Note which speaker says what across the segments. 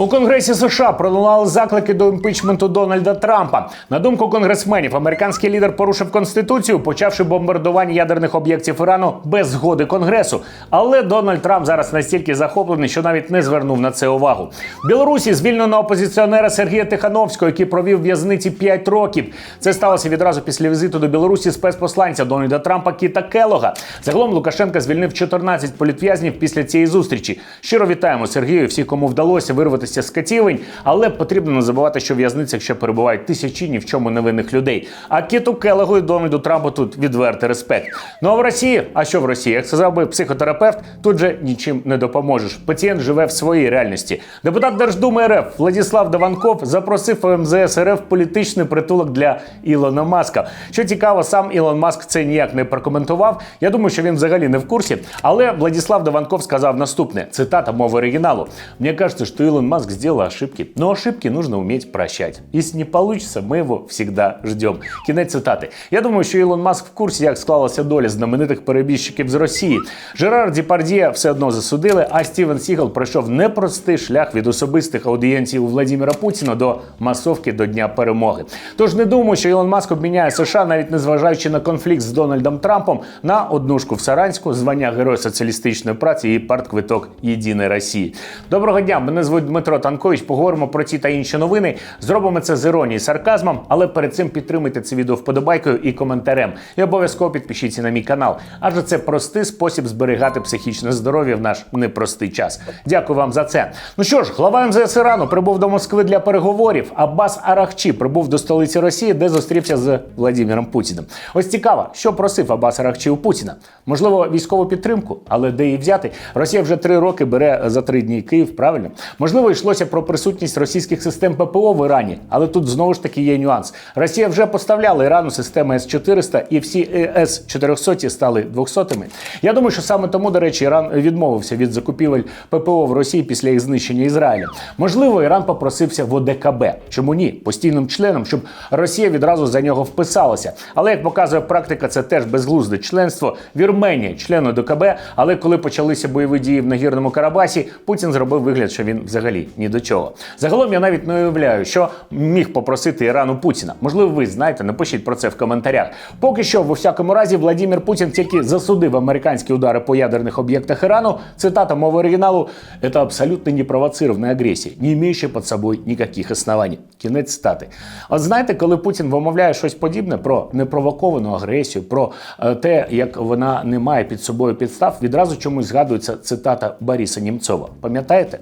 Speaker 1: У Конгресі США пролунали заклики до імпічменту Дональда Трампа. На думку конгресменів, американський лідер порушив конституцію, почавши бомбардування ядерних об'єктів Ірану без згоди Конгресу. Але Дональд Трамп зараз настільки захоплений, що навіть не звернув на це увагу. В Білорусі звільнено опозиціонера Сергія Тихановського, який провів в'язниці 5 років. Це сталося відразу після візиту до Білорусі спецпосланця Дональда Трампа Кіта Келога. Загалом Лукашенка звільнив 14 політв'язнів після цієї зустрічі. Щиро вітаємо Сергію, всіх, кому вдалося вирватися з катівень, але потрібно не забувати, що в в'язницях ще перебувають тисячі ні в чому невинних людей. А Кіту Келегу і Дональду Трампу тут відвертий респект. Ну а в Росії, а що в Росії? Як сказав би психотерапевт, тут же нічим не допоможеш. Пацієнт живе в своїй реальності. Депутат Держдуми РФ Владіслав Даванков запросив МЗС РФ політичний притулок для Ілона Маска. Що цікаво, сам Ілон Маск це ніяк не прокоментував. Я думаю, що він взагалі не в курсі. Але Владіслав Даванков сказав наступне: цитата мови оригіналу. Мне кажется, что Илон Маск сделал ошибки, но ошибки нужно уметь прощать. Если не получится, мы его всегда ждем. Кінець цитати. Я думаю, що Ілон Маск в курсі, як склалася доля знаменитих перебіжчиків з Росії. Жерар Діпардіє все одно засудили, а Стівен Сігал пройшов непростий шлях від особистих аудієнцій у Владимира Путіна до масовки до Дня перемоги. Тож не думаю, що Ілон Маск обміняє США, навіть незважаючи на конфлікт з Дональдом Трампом, на однушку в Саранську, звання Герой соціалістичної праці і партквиток Єдиної Росії. Доброго дня, мене звуть Дмитро Танкович. Поговоримо про ці та інші новини. Зробимо це з іронією сарказмом, але перед цим підтримуйте це відео вподобайкою і коментарем. І обов'язково підпишіться на мій канал, адже це простий спосіб зберігати психічне здоров'я в наш непростий час. Дякую вам за це. Ну що ж, глава МЗС Ірану прибув до Москви для переговорів. Аббас Арахчі прибув до столиці Росії, де зустрівся з Владимиром Путіним. Ось цікаво, що просив Аббас Арахчі у Путіна. Можливо, військову підтримку, але де її взяти? Росія вже три роки бере за три дні Київ. Правильно, можливо, йшлося про присутність російських систем ППО в Ірані, але тут знову ж таки є нюанс. Росія вже поставляла Ірану системи С-400 і всі С-400 стали 200-ми. Я думаю, що саме тому, до речі, Іран відмовився від закупівель ППО в Росії після їх знищення Ізраїля. Можливо, Іран попросився в ОДКБ. Чому ні? Постійним членом, щоб Росія відразу за нього вписалася. Але як показує практика, це теж безглузде членство. Вірменія, член ОДКБ, але коли почалися бойові дії в Нагірному Карабасі, Путін зробив вигляд, що він взагалі ні до чого. Загалом я навіть не уявляю, що міг попросити Іран у Путіна. Можливо, ви знаєте, напишіть про це в коментарях. Поки що, в усякому разі, Владимир Путін тільки засудив американські удари по ядерних об'єктах Ірану. Цитата мови оригіналу: «Это абсолютно непровоцированная агресія, не имеющая під собою ніяких оснований. Кінець цитати. От знаєте, коли Путін вимовляє щось подібне про непровоковану агресію, про е, те, як вона не має під собою підстав, відразу чомусь згадується цитата Бориса Німцова. Пам'ятаєте?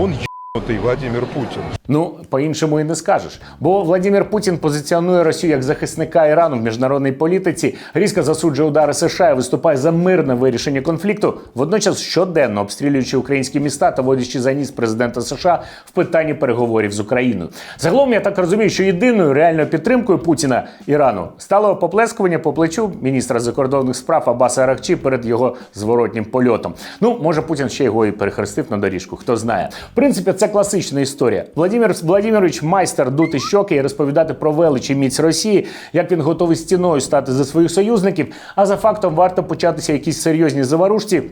Speaker 2: Он ебанутый Владимир Путин.
Speaker 1: Ну, по-іншому і не скажеш. Бо Владимир Путін позиціонує Росію як захисника Ірану в міжнародній політиці, різко засуджує удари США і виступає за мирне вирішення конфлікту, водночас щоденно обстрілюючи українські міста та водячи за ніс президента США в питанні переговорів з Україною. Загалом я так розумію, що єдиною реальною підтримкою Путіна Ірану стало поплескування по плечу міністра закордонних справ Абаса Арахчі перед його зворотнім польотом. Ну, може, Путін ще його і перехрестив на доріжку, хто знає. В принципі, це класична історія. Владимир Владимирович майстер дути щоки і розповідати про велич і міць Росії, як він готовий стіною стати за своїх союзників. А за фактом варто початися якісь серйозні заварушці.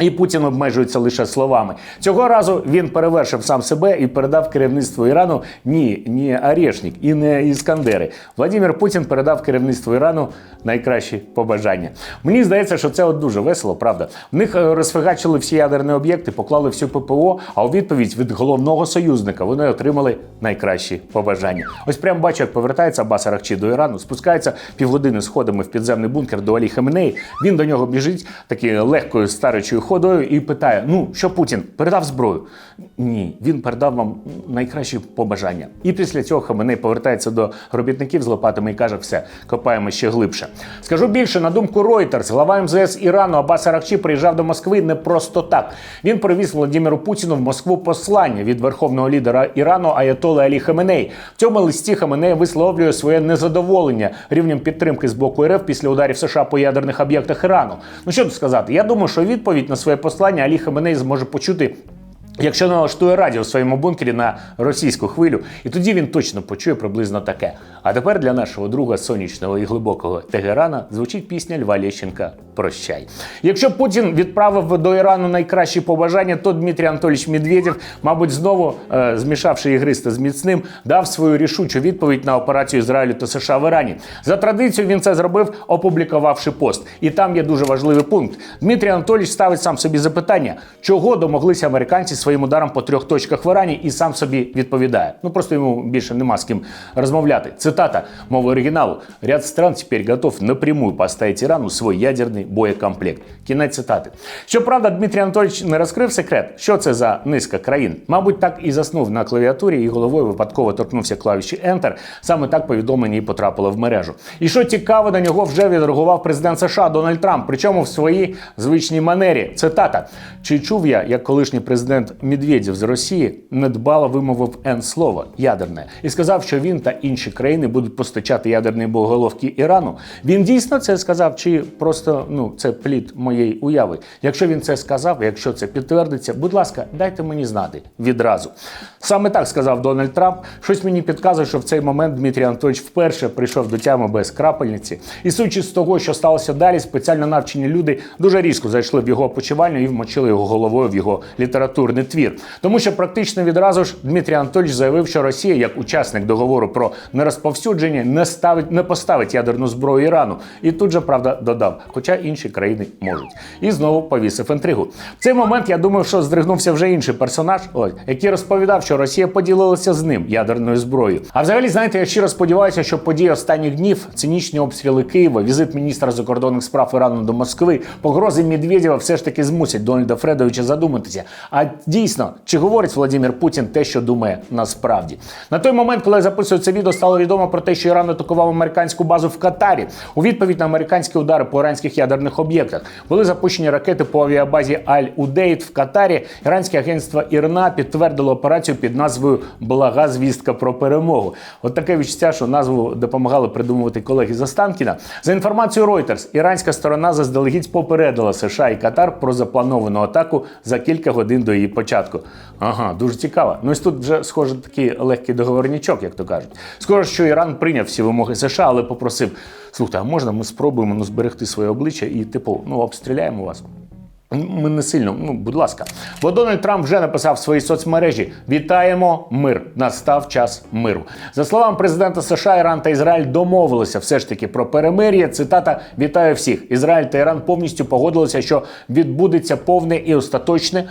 Speaker 1: І Путін обмежується лише словами. Цього разу він перевершив сам себе і передав керівництво Ірану ні, не Орешник і не Іскандери. Владимир Путін передав керівництву Ірану найкращі побажання. Мені здається, що це от дуже весело, правда. В них е, розфігачили всі ядерні об'єкти, поклали всю ППО. А у відповідь від головного союзника вони отримали найкращі побажання. Ось прямо бачу, як повертається Абас Арахчі до Ірану, спускається півгодини сходами в підземний бункер до Алі Хаменеї. Він до нього біжить такою легкою старечою ходою і питає: Ну що Путін передав зброю? Ні, він передав вам найкращі побажання. І після цього Хаменей повертається до робітників з лопатами і каже: все, копаємо ще глибше. Скажу більше, на думку Reuters, глава МЗС Ірану Абас Арахчі приїжджав до Москви не просто так. Він привіз Володимиру Путіну в Москву послання від верховного лідера Ірану Аятоли Алі Хаменей. В цьому листі Хаменей висловлює своє незадоволення рівнем підтримки з боку РФ після ударів США по ядерних об'єктах Ірану. Ну що тут сказати? Я думаю, що відповідь на своє послання Алі Хаменей зможе почути Якщо налаштує радіо в своєму бункері на російську хвилю, і тоді він точно почує приблизно таке. А тепер для нашого друга сонячного і глибокого Тегерана звучить пісня Льва Лещенка Прощай. Якщо Путін відправив до Ірану найкращі побажання, то Дмитрій Анатолійович Медведєв, мабуть, знову е, змішавши ігристи з міцним, дав свою рішучу відповідь на операцію Ізраїлю та США в Ірані. За традицією він це зробив, опублікувавши пост. І там є дуже важливий пункт. Дмитрій Анатолійович ставить сам собі запитання, чого домоглися американці своїм ударом по трьох точках в Ірані, і сам собі відповідає. Ну просто йому більше нема з ким розмовляти. Цитата мови оригіналу: ряд стран тепер готов напрямую поставити Ірану свій ядерний боєкомплект. Кінець цитати. Щоправда, Дмитрій Анатолійович не розкрив секрет, що це за низка країн. Мабуть, так і заснув на клавіатурі і головою випадково торкнувся клавіші Enter. Саме так повідомлення і потрапило в мережу. І що цікаво, на нього вже відреагував президент США Дональд Трамп, причому в своїй звичній манері. Цитата: чи чув я, як колишній президент Медведєв з Росії недбало вимовив Н слово ядерне і сказав, що він та інші країни будуть постачати ядерні боголовки Ірану. Він дійсно це сказав, чи просто ну це плід моєї уяви? Якщо він це сказав, якщо це підтвердиться, будь ласка, дайте мені знати відразу. Саме так сказав Дональд Трамп. Щось мені підказує, що в цей момент Дмитрій Анатольович вперше прийшов до тями без крапельниці. І судячи з того, що сталося далі, спеціально навчені люди дуже різко зайшли в його опочивальню і вмочили його головою в його літературний твір. Тому що практично відразу ж Дмитрій Анатольович заявив, що Росія, як учасник договору про нерозповсюдження, не ставить не поставить ядерну зброю Ірану. І тут же правда додав, хоча інші країни можуть. І знову повісив інтригу. В цей момент я думав, що здригнувся вже інший персонаж, ось, який розповідав, що Росія поділилася з ним ядерною зброєю. А взагалі, знаєте, я щиро сподіваюся, що події останніх днів, цинічні обстріли Києва, візит міністра закордонних справ Ірану до Москви, погрози Медведєва все ж таки змусять Дональда Фредовича задуматися. А дійсно, чи говорить Владимир Путін те, що думає насправді? На той момент, коли я записую це відео, стало відомо про те, що Іран атакував американську базу в Катарі. У відповідь на американські удари по іранських ядерних об'єктах були запущені ракети по авіабазі Аль-Удейт в Катарі. Іранське агентство Ірна підтвердило операцію під назвою Блага звістка про перемогу. От таке відчуття, що назву допомагали придумувати колеги з Останкіна. За інформацією Reuters, іранська сторона заздалегідь попередила США і Катар про заплановану атаку за кілька годин до її початку. Ага, дуже цікаво. Ну ось тут вже схоже такий легкий договорнічок, як то кажуть. Скоро, що Іран прийняв всі вимоги США, але попросив: слухайте, а можна ми спробуємо ну, зберегти своє обличчя і, типу, ну обстріляємо вас. Ми не сильно, ну будь ласка. Бо Дональд Трамп вже написав в своїй соцмережі: Вітаємо мир! Настав час миру. За словами президента США, Іран та Ізраїль домовилися все ж таки про перемир'я. Цитата: Вітаю всіх! Ізраїль та Іран повністю погодилися, що відбудеться повне і остаточне е,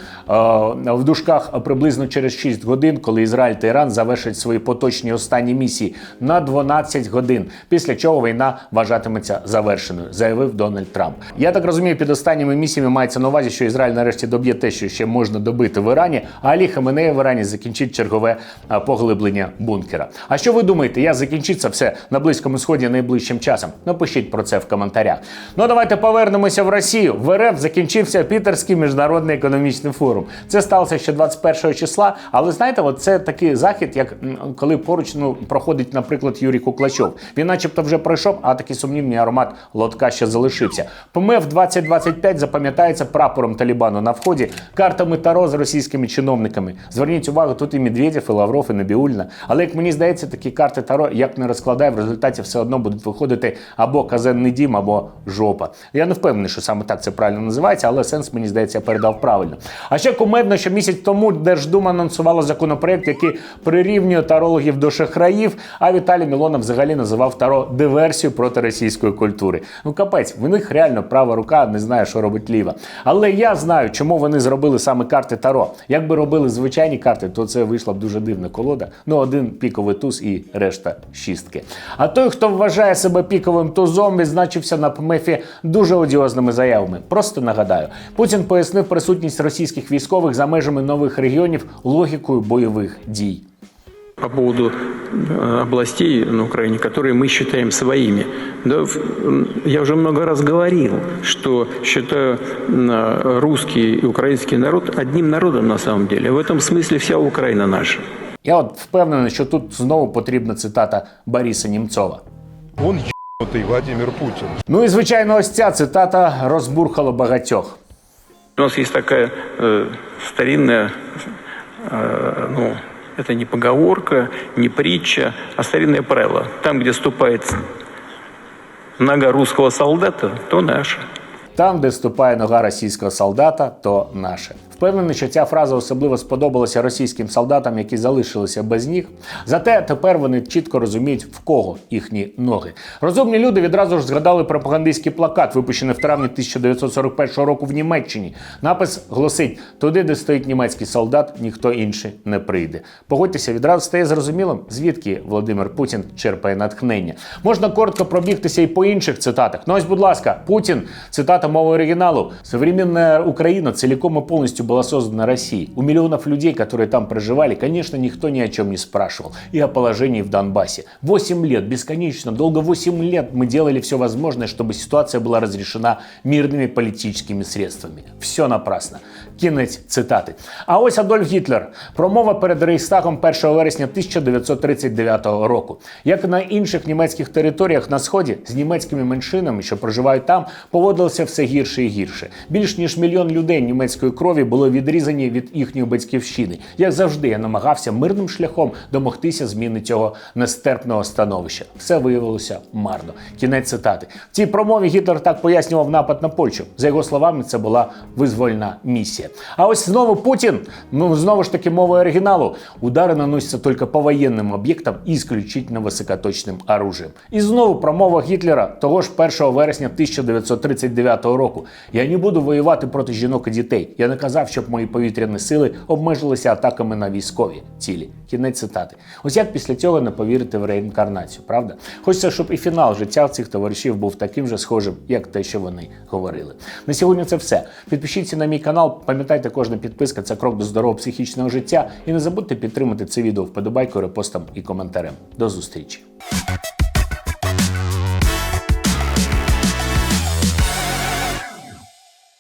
Speaker 1: в дужках приблизно через 6 годин, коли Ізраїль та Іран завершать свої поточні останні місії на 12 годин. Після чого війна вважатиметься завершеною, заявив Дональд Трамп. Я так розумію, під останніми місіями мається на увазі, що Ізраїль нарешті доб'є те, що ще можна добити в Ірані, а Алі Хаменея в Ірані закінчить чергове поглиблення бункера. А що ви думаєте, я закінчиться все на близькому сході найближчим часом? Напишіть про це в коментарях. Ну давайте повернемося в Росію. В РФ закінчився Пітерський міжнародний економічний форум. Це сталося ще 21 числа. Але знаєте, от це такий захід, як коли поруч ну проходить, наприклад, Юрій Куклачов. Він, начебто, вже пройшов, а такий сумнівний аромат лотка ще залишився. ПМФ 2025 запам'ятається прапором Талібану на вході, картами Таро з російськими чиновниками. Зверніть увагу, тут і Медведєв, і Лавров, і Набіульна. Але як мені здається, такі карти Таро, як не розкладай, в результаті все одно будуть виходити або казенний дім, або жопа. Я не впевнений, що саме так це правильно називається, але сенс мені здається я передав правильно. А ще кумедно, що місяць тому Держдума анонсувала законопроект, який прирівнює тарологів до шахраїв. А Віталій Мілонов взагалі називав Таро диверсію проти російської культури. Ну капець, в них реально права рука не знає, що робить ліва. Але я знаю, чому вони зробили саме карти Таро. Якби робили звичайні карти, то це вийшла б дуже дивна колода. Ну, один піковий туз і решта шістки. А той, хто вважає себе піковим тузом, відзначився на ПМЕФі дуже одіозними заявами. Просто нагадаю, Путін пояснив присутність російських військових за межами нових регіонів логікою бойових дій.
Speaker 3: по поводу э, областей на Украине, которые мы считаем своими. Да, в- м, я уже много раз говорил, что считаю м, русский и украинский народ одним народом на самом деле. В этом смысле вся Украина наша.
Speaker 1: Я от впевнений, що тут знову потрібна цитата Бориса Німцова.
Speaker 2: Он ебанутый Владимир Путин.
Speaker 1: Ну і звичайно, ось ця цитата розбурхала багатьох.
Speaker 3: У нас есть такая э, старинная, э, ну, это не поговорка, не притча, а старинное правило. Там, где ступает нога русского солдата, то наше.
Speaker 1: Там, де ступає нога російського солдата, то наше. Впевнений, що ця фраза особливо сподобалася російським солдатам, які залишилися без ніг. Зате тепер вони чітко розуміють, в кого їхні ноги. Розумні люди відразу ж згадали пропагандистський плакат, випущений в травні 1941 року в Німеччині. Напис гласить: туди, де стоїть німецький солдат, ніхто інший не прийде. Погодьтеся, відразу стає зрозумілим, звідки Володимир Путін черпає натхнення. Можна коротко пробігтися і по інших цитатах. Ну ось, будь ласка, Путін, цитата мови оригиналу. Современная Украина целиком и полностью была создана Россией. У миллионов людей, которые там проживали, конечно, никто ни о чем не спрашивал. И о положении в Донбассе. Восемь лет, бесконечно, долго восемь лет мы делали все возможное, чтобы ситуация была разрешена мирными политическими средствами. Все напрасно. Кінець цитати. А ось Адольф Гітлер. Промова перед Рейхстагом 1 вересня 1939 року. Як і на інших німецьких територіях на сході з німецькими меншинами, що проживають там, поводилося все гірше і гірше. Більш ніж мільйон людей німецької крові були відрізані від їхньої батьківщини. Як завжди, я намагався мирним шляхом домогтися зміни цього нестерпного становища. Все виявилося марно. Кінець цитати. В цій промові Гітлер так пояснював напад на Польщу. За його словами, це була визвольна місія. А ось знову Путін, ну знову ж таки мовою оригіналу, удари наносяться тільки по воєнним об'єктам і исключительно високоточним оружием. І знову промова Гітлера того ж 1 вересня 1939 року. Я не буду воювати проти жінок і дітей. Я не щоб мої повітряні сили обмежилися атаками на військові цілі. Кінець цитати. Ось як після цього не повірити в реінкарнацію, правда? Хочеться, щоб і фінал життя цих товаришів був таким же схожим, як те, що вони говорили. На сьогодні це все. Підпишіться на мій канал. Пам'ятайте, кожна підписка це крок до здорового психічного життя. І не забудьте підтримати це відео вподобайкою, репостом і коментарем. До зустрічі.